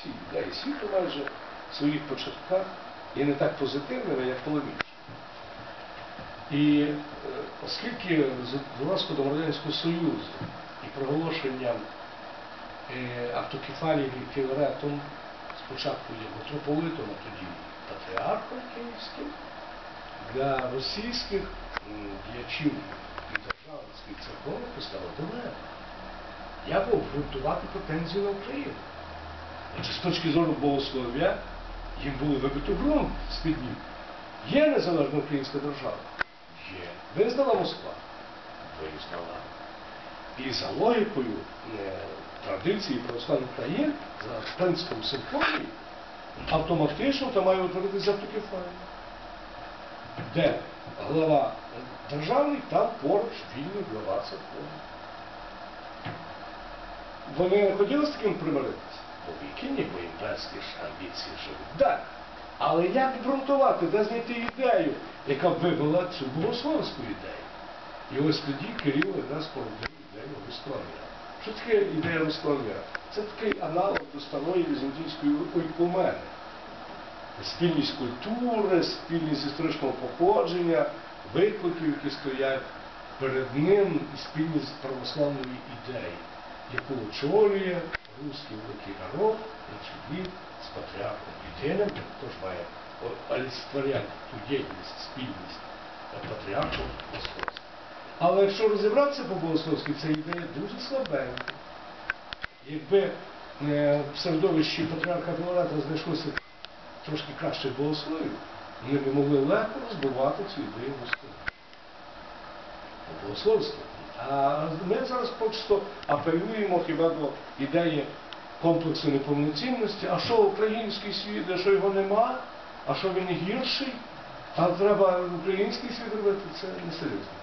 всі ідеї світу майже в своїх початках є не так позитивними, як полемічні. І е, оскільки з розпадом Радянського Союзу і проголошенням е, автокефалії Філаретом спочатку є митрополитом, а тоді патріархом київським, для російських діячів і державницьких церковних стало дилема. Як обґрунтувати претензії на Україну? З точки зору богослов'я їм було вибито ґрунт з-під ніг. Є незалежна українська держава? Є. Визнала Москва? Визнала. І за логікою е, традиції православних країн, за принципом симфонії, автоматично там має утворитися автокефалія. Де глава державний, там поруч вільний глава церковний. Вони не хотіли з таким примиритися? Які ніби імперські ж амбіції живуть. Так. Але як обґрунтувати, де знайти ідею, яка вивела цю богословську ідею? І ось тоді Кирило якраз породив ідею руського. Що таке ідея руського? Це такий аналог до старої візантійської ойкумени. Спільність культури, спільність історичного походження, викликів, які стоять перед ним, і спільність православної ідеї, яку очолює руський великий народ на чолі з патріархом єдиним, також має олицетворяти ту єдність, спільність патріархом Московським. Але якщо розібратися по богословськи, ця ідея дуже слабенька. Якби е, в середовищі патріарха Філарета знайшлося трошки кращих богословів, вони б могли легко розбивати цю ідею Москви. По богословству. А ми зараз просто апелюємо хіба до ідеї комплексу неповноцінності, а що український світ, а що його нема, а що він гірший, а треба український світ робити, це несерйозно.